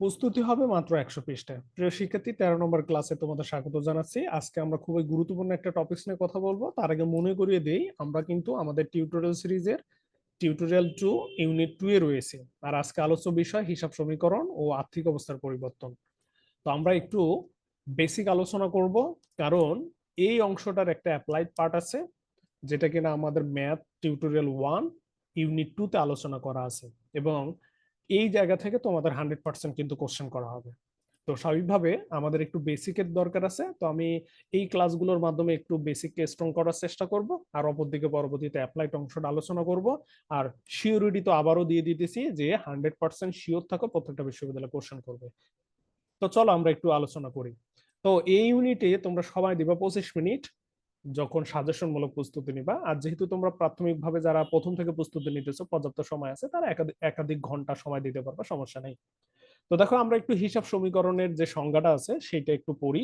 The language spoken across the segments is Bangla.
প্রস্তুতি হবে মাত্র একশো পৃষ্ঠায়। প্রিয় শিক্ষার্থী, তেরো নম্বর ক্লাসে তোমাদের স্বাগত জানাচ্ছি। আজকে আমরা খুবই গুরুত্বপূর্ণ একটা টপিক নিয়ে কথা বলব। তার আগে মনে করিয়ে দিই, আমরা কিন্তু আমাদের টিউটোরিয়াল সিরিজের টিউটোরিয়াল টু ইউনিট টু এ রয়েছে। আর আজকে আলোচ্য বিষয় হিসাব সমীকরণ ও আর্থিক অবস্থার পরিবর্তন। তো আমরা একটু বেসিক আলোচনা করব। কারণ এই অংশটার একটা অ্যাপ্লাইড পার্ট আছে, যেটা কিনা আমাদের math tutorial one unit two তে আলোচনা করা আছে। এবং এই জায়গা থেকে তোমাদের হান্ড্রেড পার্সেন্ট কিন্তু কোশ্চেন করা হবে। তো স্বাভাবিকভাবে আমাদের একটু বেসিকের দরকার আছে, তো আমি এই ক্লাসগুলোর মাধ্যমে একটু বেসিককে স্ট্রং করার চেষ্টা করব, আর অপরদিকে পরবর্তীতে অ্যাপ্লাইড অংশটা আলোচনা করব, আর শিওরিটি তো আবারও দিয়ে দিতেছি যে হান্ড্রেড পার্সেন্ট শিওর থাকো প্রত্যেকটা বিশ্ববিদ্যালয় কোশ্চেন করবে। তো চলো আমরা একটু আলোচনা করি। তো এই ইউনিটে তোমরা সবাই দিবা পঁচিশ মিনিট যখন সাজেশনমূলক প্রস্তুতি নিবা, আর যেহেতু তোমরা প্রাথমিকভাবে যারা প্রথম থেকে প্রস্তুতি নিতেছো, পর্যাপ্ত সময় আছে, তারা একাধিক ঘণ্টা সময় দিতে পারবে, সমস্যা নেই। তো দেখো, আমরা একটু হিসাব সমীকরণের যে সংজ্ঞাটা আছে সেটা একটু পড়ি।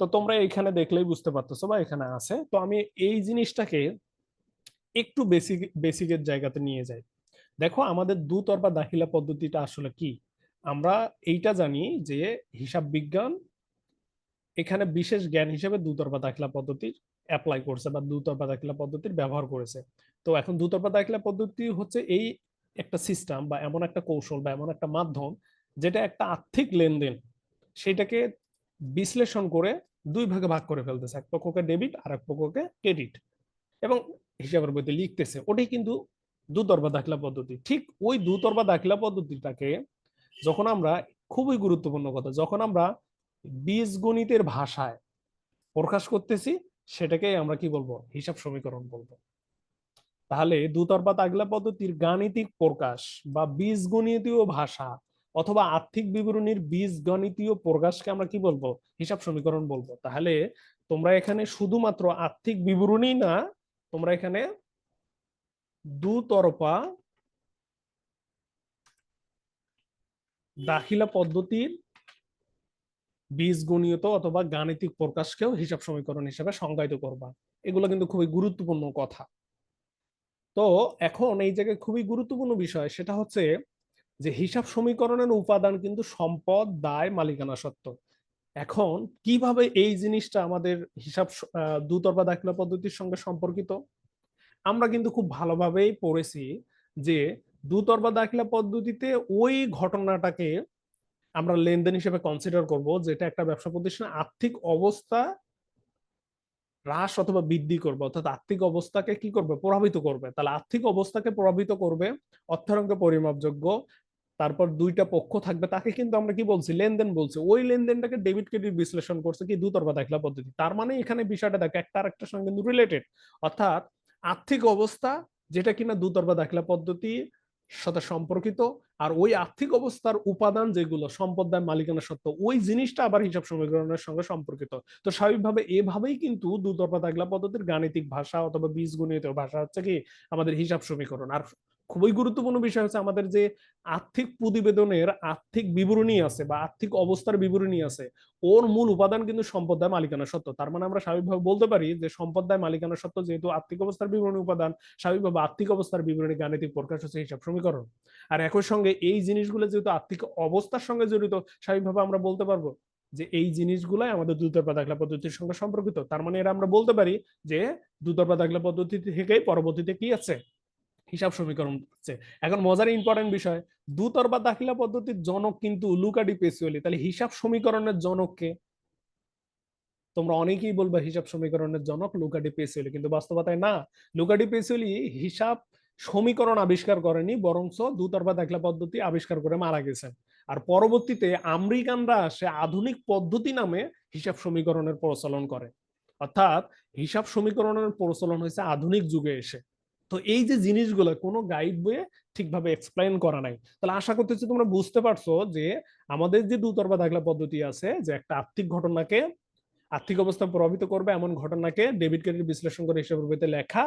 তো তোমরা এখানে দেখলেই বুঝতে পারতেছো বা এখানে আছে। তো আমি এই জিনিসটাকে একটু বেসিক বেসিকের জায়গাতে নিয়ে যাই। দেখো, আমাদের দুতরফা দাখিলা পদ্ধতিটা আসলে কি? আমরা এইটা জানি যে হিসাব বিজ্ঞান এখানে বিশেষ জ্ঞান হিসেবে দুতরফা দাখিলা পদ্ধতির অ্যাপ্লাই করছে বা দুতরফা দাখিলা পদ্ধতির ব্যবহার করেছে। তো এখন দুতরফা দাখিলা পদ্ধতি হচ্ছে এই একটা সিস্টেম বা এমন একটা কৌশল বা এমন একটা মাধ্যম যেটা একটা আর্থিক লেনদেন, সেটাকে বিশ্লেষণ করে দুই ভাগে ভাগ করে ফেলতেছে, এক পক্ষকে ডেবিট আর এক পক্ষকে ক্রেডিট এবং হিসাবের বইতে লিখতেছে, ওটাই কিন্তু দুতরফা দাখিলা পদ্ধতি। ঠিক ওই দুতরফা দাখিলা পদ্ধতিটাকে যখন আমরা, খুবই গুরুত্বপূর্ণ কথা, যখন আমরা বীজগণিতের ভাষায় প্রকাশ করতেছি সেটাকেই আমরা কি বলব? হিসাব সমীকরণ বলব। তাহলে দুতরফা দাখিলা পদ্ধতির গাণিতিক প্রকাশ বা বীজগণিতীয় ভাষা অথবা আর্থিক বিবরণীর বীজগণিতীয় প্রকাশকে আমরা কি বলব? হিসাব সমীকরণ বলব। তাহলে তোমরা এখানে শুধুমাত্র আর্থিক বিবরণী না, তোমরা এখানে দুতরফা দাখিলা পদ্ধতির বীজগণিত অথবা গাণিতিক প্রকাশকেও হিসাব সমীকরণ হিসেবে সংজ্ঞায়িত করবা। এগুলো কিন্তু খুবই গুরুত্বপূর্ণ কথা। তো এখন এই জায়গায় খুবই গুরুত্বপূর্ণ বিষয়, সেটা হচ্ছে যে হিসাব সমীকরণের উপাদান কিন্তু সম্পদ, দায়, মালিকানা সত্ত্ব। এখন কীভাবে এই জিনিসটা আমাদের হিসাব দুতরফা দাখিলা পদ্ধতির সঙ্গে সম্পর্কিত? আমরা কিন্তু খুব ভালোভাবেই পড়েছি যে দুতরফা দাখিলা পদ্ধতিতে ওই ঘটনাটাকে আমরা লেনদেন হিসেবে কনসিডার করব যেটা একটা ব্যবসা প্রতিষ্ঠানের আর্থিক অবস্থা হ্রাস অথবা বৃদ্ধি করবে। অর্থাৎ আর্থিক অবস্থাকে কি করবে? প্রভাবিত করবে। তাহলে আর্থিক অবস্থাকে প্রভাবিত করবে, অর্থায়নকে পরিমাপযোগ্য, তারপর দুইটা পক্ষ থাকবে। তাকে কিন্তু আমরা কি বলছি? লেনদেন বলছি। ওই লেনদেনটাকে ডেবিট ক্রেডিট বিশ্লেষণ করছে কি দুতরফা দাখিলা পদ্ধতি। তার মানে এখানে বিষয়টা দেখো, একটা আরেকটার সঙ্গে কিন্তু রিলেটেড অর্থাৎ আর্থিক অবস্থা যেটা কিনা দুতরফা দাখিলা পদ্ধতি সাথে সম্পর্কিত আর ওই আর্থিক অবস্থার উপাদান যেগুলো, সম্পদ দায় মালিকানা সত্ত্ব ওই জিনিসটা আবার হিসাব সমীকরণের সঙ্গে সম্পর্কিত। তো স্বাভাবিকভাবে এভাবেই কিন্তু দুতরফা দাগলা পদ্ধতির গাণিতিক ভাষা অথবা বীজগণিত ভাষা হচ্ছে কি? আমাদের হিসাব সমীকরণ। আর খুবই গুরুত্বপূর্ণ বিষয় হচ্ছে আমাদের যে আর্থিক প্রতিবেদনের আর্থিক বিবরণী আছে বা আর্থিক অবস্থার বিবরণী আছে, ওর মূল উপাদান কিন্তু সম্পদ মালিকানা সত্ত্ব। তার মানে আমরা স্বাভাবিকভাবে বলতে পারি যে সম্পদ মালিকানা সত্ত্ব যেহেতু আর্থিক অবস্থার বিবরণী উপাদান, স্বাভাবিকভাবে আর্থিক অবস্থার বিবরণী গাণিতিক প্রকাশ হচ্ছে হিসাব সমীকরণ। আর একই সঙ্গে এই জিনিসগুলো যেহেতু আর্থিক অবস্থার সঙ্গে জড়িত, স্বাভাবিকভাবে আমরা বলতে পারব যে এই জিনিসগুলাই আমাদের দুতরফা দাখলা পদ্ধতির সঙ্গে সম্পর্কিত। তার মানে এরা আমরা বলতে পারি যে দুতরফা দাখলা পদ্ধতি থেকেই পরবর্তীতে কি আছে? হিসাব সমীকরণ হচ্ছে এখন মজার ইম্পর্টেন্ট বিষয় দুতরফা দাখিলা পদ্ধতির জনক কিন্তু লুকাডি পেসিওলি তাহলে হিসাব সমীকরণের জনককে তোমরা অনেকেই বলবে হিসাব সমীকরণের জনক লুকাডি পেসিওলি কিন্তু বাস্তবতায় না। লুকাডি পেসিওলি হিসাব সমীকরণ আবিষ্কার করেনি বরংস দুতরফা দাখিলা পদ্ধতি আবিষ্কার করে মারা গেছেন। আর পরবর্তীতে আমেরিকানরা সে আধুনিক পদ্ধতি নামে হিসাব সমীকরণের প্রচলন করে। অর্থাৎ হিসাব সমীকরণের প্রচলন হয়েছে আধুনিক যুগে এসে। তো এই যে জিনিসগুলো কোনো গাইড বইয়ে ঠিকভাবে এক্সপ্লেন করা নাই। তাহলে আশা করতেছি তোমরা বুঝতে পারছ যে আমাদের যে দুতরফা দাখলা পদ্ধতি আছে, যে একটা আর্থিক ঘটনাকে, আর্থিক অবস্থা প্রভাবিত করবে এমন ঘটনাকে ডেবিট ক্রেডিট বিশ্লেষণ করে হিসাবের বইতে লেখা,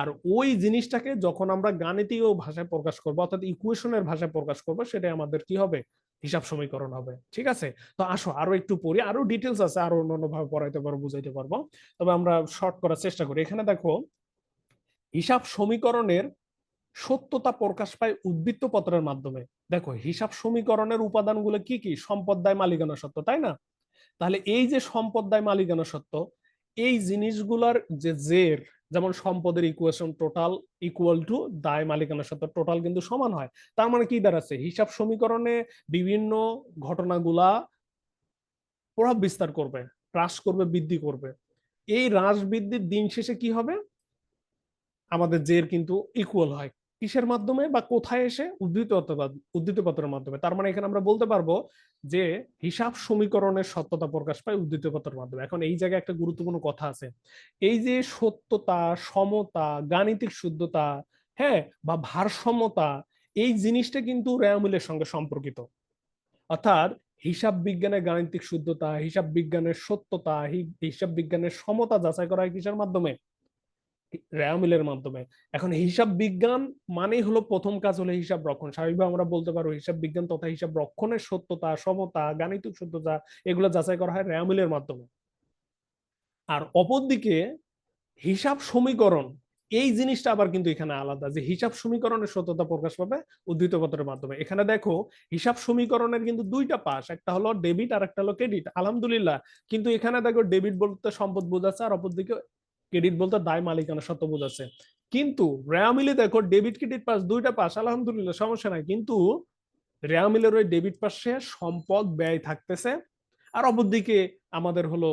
আর ওই জিনিসটাকে যখন আমরা গাণিতীয় ভাষায় প্রকাশ করব, অর্থাৎ ইকুয়েশনের ভাষায় প্রকাশ করব সেটা আমাদের কি হবে? হিসাব সমীকরণ হবে। ঠিক আছে? তো আসো, আরও একটু পড়ি, আরও ডিটেলস আছে, আরও অন্য ভাবে পড়াইতে পারব, বুঝাইতে পারব। তবে আমরা শর্ট করার চেষ্টা করি। এখানে দেখো হিসাব সমীকরণের সত্যতা প্রকাশ পায় উদ্বৃত্ত পত্রের মাধ্যমে। দেখো, হিসাব সমীকরণের উপাদানগুলো কি কি? সম্পদ, দায়, মালিকানা, সত্য, তাই না? তাহলে এই যে সম্পদ, দায়, মালিকানা, সত্য, এই জিনিসগুলার যে জের, যেমন সম্পদের ইকুয়েশন টোটাল ইকুয়াল টু দায়, মালিকানা, সত্য টোটাল কিন্তু সমান হয়। তার মানে কি দাঁড়াচ্ছে? হিসাব সমীকরণে বিভিন্ন ঘটনাগুলা প্রভাব বিস্তার করবে, হ্রাস করবে, বৃদ্ধি করবে। এই হ্রাস বৃদ্ধির দিন শেষে কি হবে? আমাদের জের কিন্তু ইকুয়াল হয়। কিসের মাধ্যমে বা কোথায় এসে? উদ্ধৃত উদ্ধৃত পত্রের মাধ্যমে। তার মানে এখানে আমরা বলতে পারব যে হিসাব সমীকরণের সত্যতা প্রকাশ পায় উদ্ধৃত পত্রের মাধ্যমে। এখন এই জায়গায় একটা গুরুত্বপূর্ণ কথা আছে। এই যে সত্যতা, সমতা, গাণিতিক শুদ্ধতা হ্যাঁ বা ভারসাম্যতা, এই জিনিসটা কিন্তু রেয়ামিলের সঙ্গে সম্পর্কিত। অর্থাৎ হিসাব বিজ্ঞানের গাণিতিক শুদ্ধতা, হিসাব বিজ্ঞানের সত্যতা হিসাব বিজ্ঞানের সমতা যাচাই করা হয় কিসের মাধ্যমে? রেয়ামিলের মাধ্যমে। এখন হিসাব বিজ্ঞান মানেই হলো প্রথম কাজ হলো হিসাব রক্ষণ। স্বাভাবিকভাবে আমরা বলতে পারব হিসাব বিজ্ঞান তথা হিসাব রক্ষণের সত্যতা, সমতা, গাণিতিক সত্যতা, এগুলো যাচাই করা হয় রেয়ামিলের মাধ্যমে। আর অপরদিকে হিসাব সমীকরণ, এই জিনিসটা আবার কিন্তু এখানে আলাদা যে হিসাব সমীকরণের সত্যতা প্রকাশ পাবে উদ্ধৃত পত্রের মাধ্যমে। এখানে দেখো হিসাব সমীকরণের কিন্তু দুইটা পাশ, একটা হলো ডেবিট আর একটা হলো ক্রেডিট। আলহামদুলিল্লাহ। কিন্তু এখানে দেখো ডেবিট বলতে সম্পদ বোঝাচ্ছে আর অপরদিকে ক্রেডিট বলতে দায় মালিকানা, সত্য বোঝাচ্ছে। কিন্তু রেয়ামিলে দেখো, ডেবিট ক্রেডিট পাস, দুইটা পাস, আলহামদুলিল্লাহ, সমস্যা নাই। কিন্তু রেয়ামিলের ওই ডেবিট পাশে সম্পদ ব্যয় থাকতেছে। আর অপরদিকে আমাদের হলো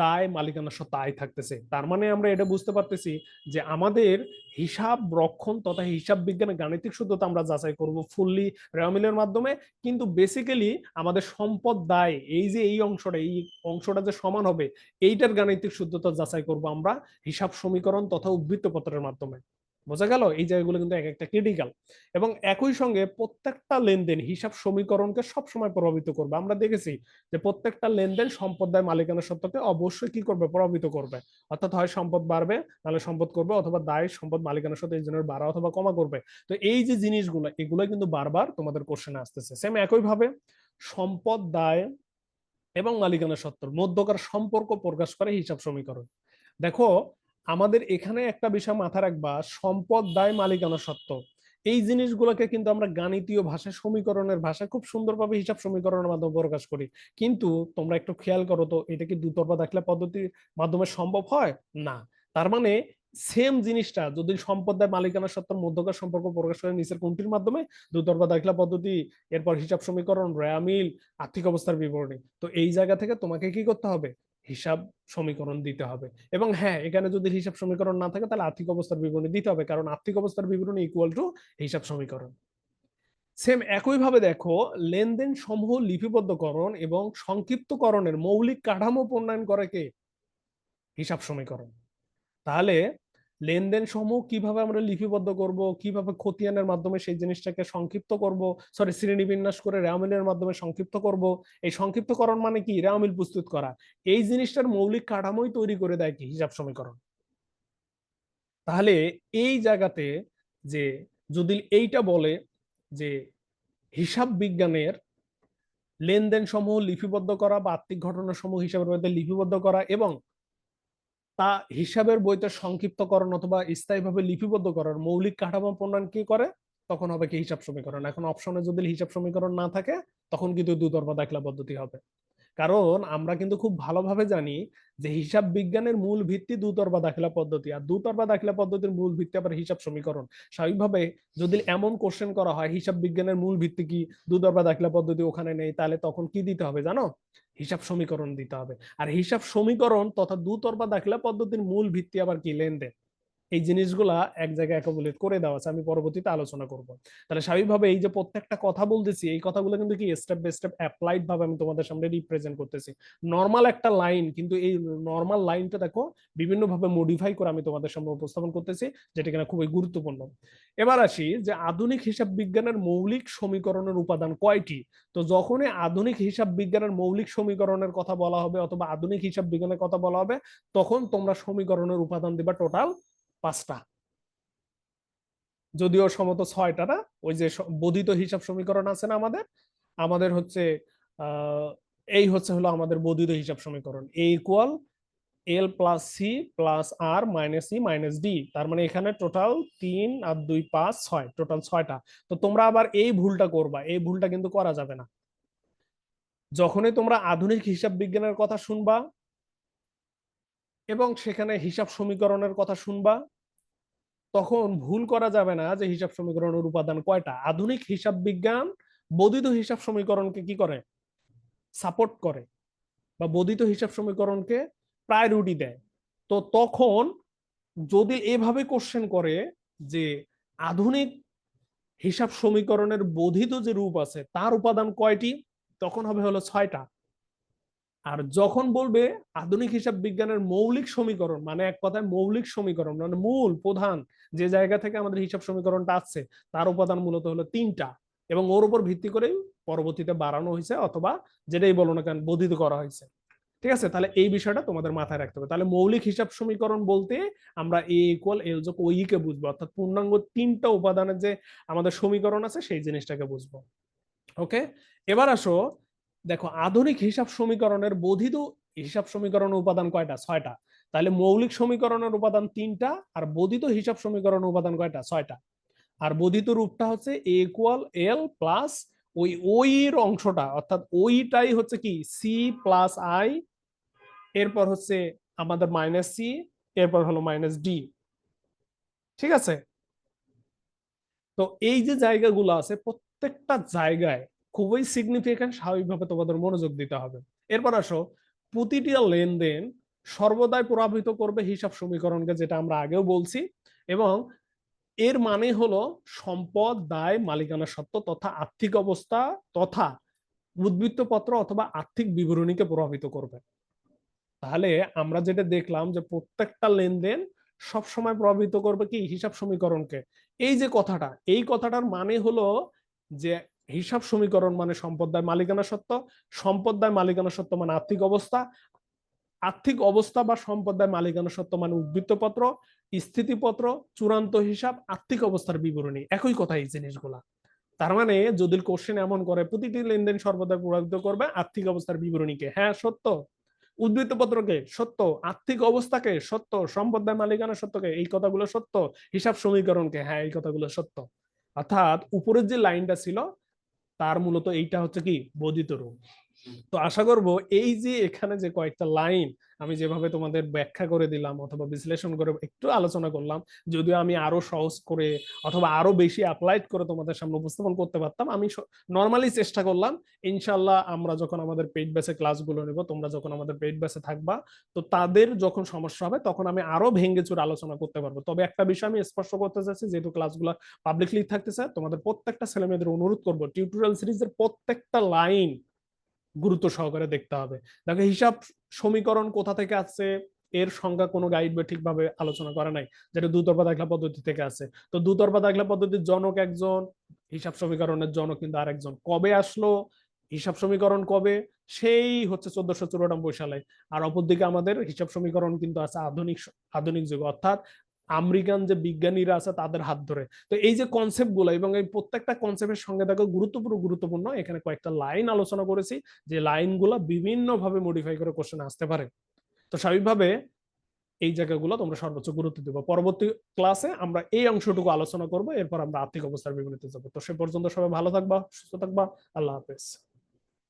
দায় মালিকানা সত্য তাই থাকতেছে। তার মানে আমরা এটা বুঝতে পারতেছি যে আমাদের হিসাব রক্ষণ তথা হিসাব বিজ্ঞানের গাণিতিক শুদ্ধতা আমরা যাচাই করব ফুললি রেমিলের মাধ্যমে। কিন্তু বেসিক্যালি আমাদের সম্পদ দায়, এই যে এই অংশটা এই অংশটা যে সমান হবে, এইটার গাণিতিক শুদ্ধতা যাচাই করব আমরা হিসাব সমীকরণ তথা উদ্বৃত্ত পত্রের মাধ্যমে। বোঝা গেল? এই জায়গাগুলো কিন্তু এক একটা ক্রিটিক্যাল এবং একই সঙ্গে প্রত্যেকটা লেনদেন হিসাব সমীকরণকে সবসময় প্রভাবিত করবে। আমরা দেখেছি যে প্রত্যেকটা লেনদেন সম্পদ দায় মালিকানা সত্ত্বকে অবশ্যই কি করবে? প্রভাবিত করবে। অর্থাৎ হয় সম্পদ বাড়বে, নাহলে সম্পদ করবে অথবা দায় সম্পদ মালিকানা সত্ত্বে এই জন্য বাড়া অথবা কমা করবে। তো এই যে জিনিসগুলো, এগুলো কিন্তু বারবার তোমাদের কোশ্চেনে আসতেছে। সেম একই ভাবে সম্পদ, দায় এবং মালিকানা সত্ত্বর মধ্যকার সম্পর্ক প্রকাশ করে হিসাব সমীকরণ। দেখো আমাদের এখানে একটা বিষয় মাথা রাখবা, সম্পদ দায় মালিকানা সত্ত্ব। এই জিনিসগুলোকে কিন্তু আমরা গাণিতীয় ভাষায়, সমীকরণের ভাষায় খুব সুন্দরভাবে হিসাব সমীকরণের মাধ্যমে প্রকাশ করি। কিন্তু তোমরা একটু খেয়াল করো তো, এটা কি দুতরফা দাখলা পদ্ধতির মাধ্যমে সম্ভব হয়? না। তার মানে সেম জিনিসটা, যদি সম্পদ দায় মালিকানা সত্ত্বের মধ্যকার সম্পর্ক প্রকাশ করে নিচের কোনটির মাধ্যমে? দুতরফা দাখলা পদ্ধতি, এরপর হিসাব সমীকরণ, রেয়ামিল, আর্থিক অবস্থার বিবরণী। তো এই জায়গা থেকে তোমাকে কি করতে হবে? হিসাব সমীকরণ দিতে হবে। এবং হ্যাঁ এখানে যদি হিসাব সমীকরণ না থাকে, তাহলে আর্থিক অবস্থার বিবরণী দিতে হবে। কারণ আর্থিক অবস্থার বিবরণী ইকুয়াল টু হিসাব সমীকরণ। সেম একইভাবে দেখো, লেনদেন সমূহ লিপিবদ্ধকরণ এবং সংক্ষিপ্তকরণের মৌলিক কাঠামো প্রণয়ন করে কে? হিসাব সমীকরণ। তাহলে লেনদেন সমূহ কীভাবে আমরা লিপিবদ্ধ করব, কীভাবে খতিয়ানের মাধ্যমে সেই জিনিসটাকে সংক্ষিপ্ত করব সরি শ্রেণীবিন্যাস করে রেওমিলের মাধ্যমে সংক্ষিপ্ত করব, এই সংক্ষিপ্তকরণ মানে কি? রেওমিল প্রস্তুত করা। এই জিনিসটার মৌলিক কাঠামোই তৈরি করে দেয় কি? হিসাব সমীকরণ। তাহলে এই জায়গাতে যে যদি এইটা বলে যে হিসাব বিজ্ঞানের লেনদেন সমূহ লিপিবদ্ধ করা বা আর্থিক ঘটনা সমূহ হিসাবের মধ্যে লিপিবদ্ধ করা এবং তা হিসাবের বইতে সংক্ষিপ্তকরণ অথবা স্থায়ীভাবে লিপিবদ্ধ করার মৌলিক কাঠামো প্রণয়ন কি করে, তখন হবে কি হিসাব সমীকরণ। এখন অপশনে যদি হিসাব সমীকরণ না থাকে, তখন কিন্তু দুতরফা দাখলা পদ্ধতি হবে। কারণ আমরা কিন্তু খুব ভালোভাবে জানি যে হিসাব বিজ্ঞানের মূল ভিত্তি দুতরফা দাখিলা পদ্ধতি, আর দুতরফা দাখিলা পদ্ধতির মূল ভিত্তি আবার হিসাব সমীকরণ। স্বাভাবিকভাবে যদি এমন কোশ্চেন করা হয়, হিসাব বিজ্ঞানের মূল ভিত্তি কি দুতরফা দাখিলা পদ্ধতি ওখানে নেই, তাহলে তখন কি দিতে হবে জানো? হিসাব সমীকরণ দিতে হবে। আর হিসাব সমীকরণ তথা দুতরফা দাখিলা পদ্ধতির মূল ভিত্তি আবার কি লেনদেন? এই জিনিসগুলা এক জায়গায় অ্যাকোমোলেট করে দেওয়া আছে, আমি পরবর্তীতে আলোচনা করব। তাহলে স্বাভাবিকভাবে এই যে প্রত্যেকটা কথা বলতেছি, এই কথাগুলো কিন্তু কি স্টেপ বাই স্টেপ অ্যাপ্লাইড ভাবে আমি তোমাদের সামনে রিপ্রেজেন্ট করতেছি। নর্মাল একটা লাইন কিন্তু এই নর্মাল লাইনটা দেখো বিভিন্ন ভাবে মডিফাই করে আমি তোমাদের সামনে উপস্থাপন করতেছি, যেটা কিনা খুবই গুরুত্বপূর্ণ। এবার আসি যে আধুনিক হিসাব বিজ্ঞানের মৌলিক সমীকরণের উপাদান কয়টি? তো যখনই আধুনিক হিসাব বিজ্ঞানের মৌলিক সমীকরণের কথা বলা হবে অথবা আধুনিক হিসাব বিজ্ঞানের কথা বলা হবে, তখন তোমরা সমীকরণের উপাদান দিবা টোটাল পাঁচটা। যদিও সমত ছয়টা না, ওই যে বোধিত হিসাব সমীকরণ আছে না আমাদের আমাদের হচ্ছে এই হচ্ছে হলো আমাদের বোধিত হিসাব সমীকরণ। A equal L plus C plus R minus C minus D তার মানে এখানে টোটাল তিন আর দুই পাঁচ ছয় টোটাল ছয়টা। তো তোমরা আবার এই ভুলটা করবা, এই ভুলটা কিন্তু করা যাবে না। যখনই তোমরা আধুনিক হিসাব বিজ্ঞানের কথা শুনবা, এবং সেখানে হিসাব সমীকরণের কথা শুনবা তখন ভুল করা যাবে না যে হিসাব সমীকরণের উপাদান কয়টা? আধুনিক হিসাব বিজ্ঞান বর্ধিত হিসাব সমীকরণকে কি করে? সাপোর্ট করে বা বর্ধিত হিসাব সমীকরণকে প্রায়োরিটি দেয়। তো তখন যদি এভাবে কোশ্চেন করে যে আধুনিক হিসাব সমীকরণের বোধিত যে রূপ আছে, তার উপাদান কয়টি? তখন হবে হলো ছয়টা। আর যখন বলবে আধুনিক হিসাব বিজ্ঞানের মৌলিক সমীকরণ মানে এক কথায় মৌলিক সমীকরণ মানে মূল, প্রধান, যে জায়গা থেকে আমাদের হিসাব সমীকরণটা আসছে, তার উপাদান মূলত হলো তিনটা। এবং ওর উপর ভিত্তি করে পরবর্তীতে বাড়ানো হয়েছে অথবা যেটাই বলো না কেন বোধিত করা হয়েছে। ঠিক আছে? তাহলে এই বিষয়টা তোমাদের মাথায় রাখতে হবে। তাহলে মৌলিক হিসাব সমীকরণ বলতে আমরা এ ইকুয়াল এল যোগ ওই কে বুঝব। অর্থাৎ পূর্ণাঙ্গ তিনটা উপাদানের যে আমাদের সমীকরণ আছে, সেই জিনিসটাকে বুঝব। ওকে এবার আসো দেখো, আধুনিক হিসাব সমীকরণের বোধিত হিসাব সমীকরণ উপাদান কয়টা? ছয়টা। তাহলে মৌলিক সমীকরণের উপাদান তিনটা আর বোধিত হিসাব সমীকরণ উপাদান কয়টা? ছয়টা। আর বোধিত রূপটা হচ্ছে এ ইকুয়াল এল প্লাস ওই ওই অংশটা, অর্থাৎ ওইটাই হচ্ছে কি? সি প্লাস আই এরপর হচ্ছে আমাদের মাইনাস সি এরপর হলো মাইনাস ডি ঠিক আছে? তো এই যে জায়গাগুলো আছে, প্রত্যেকটা জায়গায় খুবই সিগনিফিকেন্ট স্বাভাবিকভাবে তোমাদের মনোযোগ দিতে হবে। এরপর আসো, প্রতিটি লেনদেন সর্বদাই প্রভাবিত করবে হিসাব সমীকরণকে, যেটা আমরা আগেও বলছি, এবং এর মানে হলো সম্পদ, দায়, মালিকানা সত্ত্ব তথা আর্থিক অবস্থা তথা উদ্বৃত্তপত্র অথবা আর্থিক বিবরণীকে প্রভাবিত করবে। তাহলে আমরা যেটা দেখলাম যে প্রত্যেকটা লেনদেন সব সময় প্রভাবিত করবে কি? হিসাব সমীকরণকে। এই যে কথাটা, এই কথাটার মানে হলো যে হিসাব সমীকরণ মানে সম্পদ দায় মালিকানা সত্ত্ব, সম্পদ দায় মালিকানা সত্ত্ব মানে আর্থিক অবস্থা আর্থিক অবস্থা বা সম্পদায় মালিকানা সত্ত্ব মানে উদ্বৃত্তপত্র, স্থিতিপত্র, চূড়ান্ত হিসাব, আর্থিক অবস্থার বিবরণী, একই কথা এই জিনিসগুলা। তার মানে যদি কোশ্চেন এমন করে, প্রতিটি লেনদেন সর্বদা প্রভাবিত করবে আর্থিক অবস্থার বিবরণীকে। হ্যাঁ সত্য। উদ্বৃত্তপত্রকে সত্য, আর্থিক অবস্থাকে সত্য সম্পদায় মালিকানা সত্যকে এই কথাগুলো সত্য, হিসাব সমীকরণকে হ্যাঁ এই কথাগুলো সত্য। অর্থাৎ উপরের যে লাইনটা ছিল তার মূলত এইটা হচ্ছে কি? বোধিত রূপ। তো আশা করব এই যে এখানে যে কয়েকটা লাইন আমি যেভাবে তোমাদের ব্যাখ্যা করে দিলাম অথবা বিশ্লেষণ করে একটু আলোচনা করলাম, যদিও আমি আরও সহজ করে অথবা আরও বেশি অ্যাপ্লাইড করে তোমাদের সামনে উপস্থাপন করতে পারতাম, আমি নর্মালি চেষ্টা করলাম ইনশাল্লাহ আমরা যখন আমাদের পেইড বেসে ক্লাসগুলো নেব, তোমরা যখন আমাদের পেইড বেসে থাকবা, তো তাদের যখন সমস্যা হবে তখন আমি আরও ভেঙ্গে চুরে আলোচনা করতে পারব। তবে একটা বিষয় আমি স্পষ্ট করতে চাচ্ছি, যেহেতু ক্লাসগুলো পাবলিকলি থাকতে থাকতেছে, তোমাদের প্রত্যেকটা ছেলেমেয়েদের অনুরোধ করব টিউটোরিয়াল সিরিজের প্রত্যেকটা লাইন গুরুত্ব সহকারে দেখতে হবে। দেখো, হিসাব সমীকরণ কোথা থেকে আসছে? এর সংজ্ঞা কোনো গাইড বা ঠিকভাবে আলোচনা করা নাই। যেটা দুতরফা দাখলা পদ্ধতি থেকে আছে তো দুতরফা দাখলা পদ্ধতির জনক একজন, হিসাব সমীকরণের জনক কিন্তু আরেকজন। কবে আসলো? হিসাব সমীকরণ কবে? সেই হচ্ছে চোদ্দশো চুরানব্বই সালে। আর অপরদিকে আমাদের হিসাব সমীকরণ কিন্তু আছে আধুনিক আধুনিক যুগ। অর্থাৎ আমেরিকান যে বিজ্ঞানীরা আছে তাদের হাত ধরে। তো এই যে কনসেপ্টগুলো এবং এই প্রত্যেকটা কনসেপ্টের সঙ্গে দেখো গুরুত্বপূর্ণ গুরুত্বপূর্ণ। এখানে কয়েকটা লাইন আলোচনা করেছি। যে লাইনগুলো বিভিন্ন ভাবে মডিফাই করে কোশ্চেন আসতে পারে। তো স্বাভাবিকভাবে এই জায়গাগুলো তোমরা সর্বোচ্চ গুরুত্ব দেবো। পরবর্তী ক্লাসে আমরা এই অংশটুকু আলোচনা করব। এরপর আমরা আর্থিক অবস্থার বিবরণীতে যাব। তো সে পর্যন্ত সবাই ভালো থাকবা, সুস্থ থাকবা। আল্লাহ হাফেজ।